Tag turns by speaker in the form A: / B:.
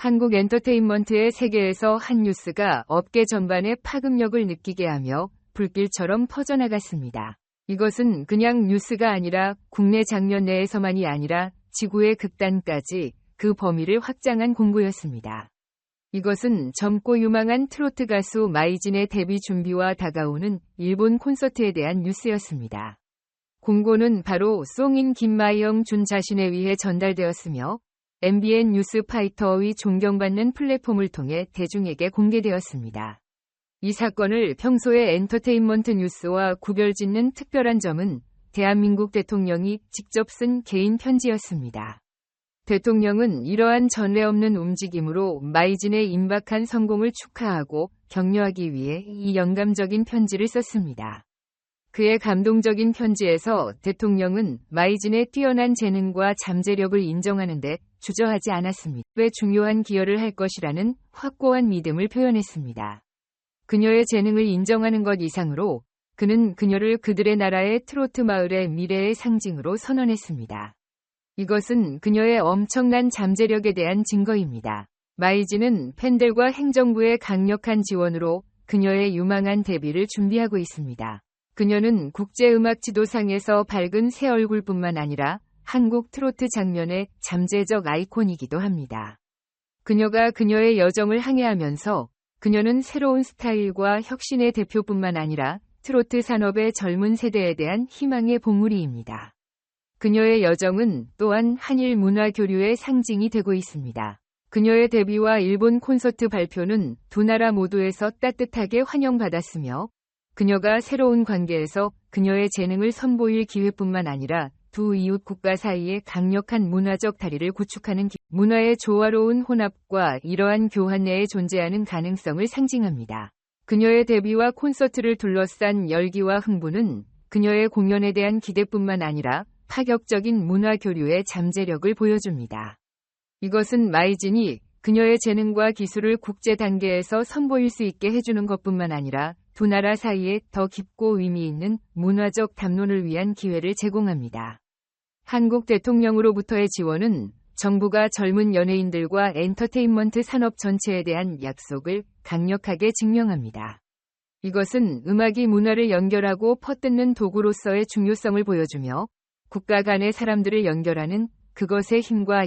A: 한국 엔터테인먼트의 세계에서 한 뉴스가 업계 전반에 파급력을 느끼게 하며 불길처럼 퍼져나갔습니다. 이것은 그냥 뉴스가 아니라 국내 장면 내에서만이 아니라 지구의 극단까지 그 범위를 확장한 공고였습니다. 이것은 젊고 유망한 트로트 가수 마이진의 데뷔 준비와 다가오는 일본 콘서트에 대한 뉴스였습니다. 공고는 바로 송인 김마이영 준 자신에 의해 전달되었으며 MBN 뉴스 파이터의 존경받는 플랫폼을 통해 대중에게 공개되었습니다. 이 사건을 평소의 엔터테인먼트 뉴스와 구별짓는 특별한 점은 대한민국 대통령이 직접 쓴 개인 편지였습니다. 대통령은 이러한 전례 없는 움직임으로 마이진의 임박한 성공을 축하하고 격려하기 위해 이 영감적인 편지를 썼습니다. 그의 감동적인 편지에서 대통령은 마이진의 뛰어난 재능과 잠재력을 인정하는데 주저하지 않았습니다. 왜 중요한 기여를 할 것이라는 확고한 믿음을 표현했습니다. 그녀의 재능을 인정하는 것 이상으로 그는 그녀를 그들의 나라의 트로트 마을의 미래의 상징으로 선언했습니다. 이것은 그녀의 엄청난 잠재력에 대한 증거입니다. 마이지는 팬들과 행정부의 강력한 지원으로 그녀의 유망한 데뷔를 준비하고 있습니다. 그녀는 국제음악 지도상에서 밝은 새 얼굴뿐만 아니라 한국 트로트 장면의 잠재적 아이콘이기도 합니다. 그녀가 그녀의 여정을 항해하면서 그녀는 새로운 스타일과 혁신의 대표뿐만 아니라 트로트 산업의 젊은 세대에 대한 희망의 보물이입니다. 그녀의 여정은 또한 한일 문화 교류의 상징이 되고 있습니다. 그녀의 데뷔와 일본 콘서트 발표는 두 나라 모두에서 따뜻하게 환영받았으며 그녀가 새로운 관계에서 그녀의 재능을 선보일 기회뿐만 아니라 두 이웃 국가 사이에 강력한 문화적 다리를 구축하는 기... 문화의 조화로운 혼합과 이러한 교환 내에 존재하는 가능성을 상징합니다. 그녀의 데뷔와 콘서트를 둘러싼 열기와 흥분은 그녀의 공연에 대한 기대뿐만 아니라 파격적인 문화 교류의 잠재력을 보여줍니다. 이것은 마이진이 그녀의 재능과 기술을 국제 단계에서 선보일 수 있게 해주는 것뿐만 아니라 두 나라 사이에 더 깊고 의미 있는 문화적 담론을 위한 기회를 제공합니다. 한국 대통령으로부터의 지원은 정부가 젊은 연예인들과 엔터테인먼트 산업 전체에 대한 약속을 강력하게 증명합니다. 이것은 음악이 문화를 연결하고 퍼뜯는 도구로서의 중요성을 보여주며 국가 간의 사람들을 연결하는 그것의 힘과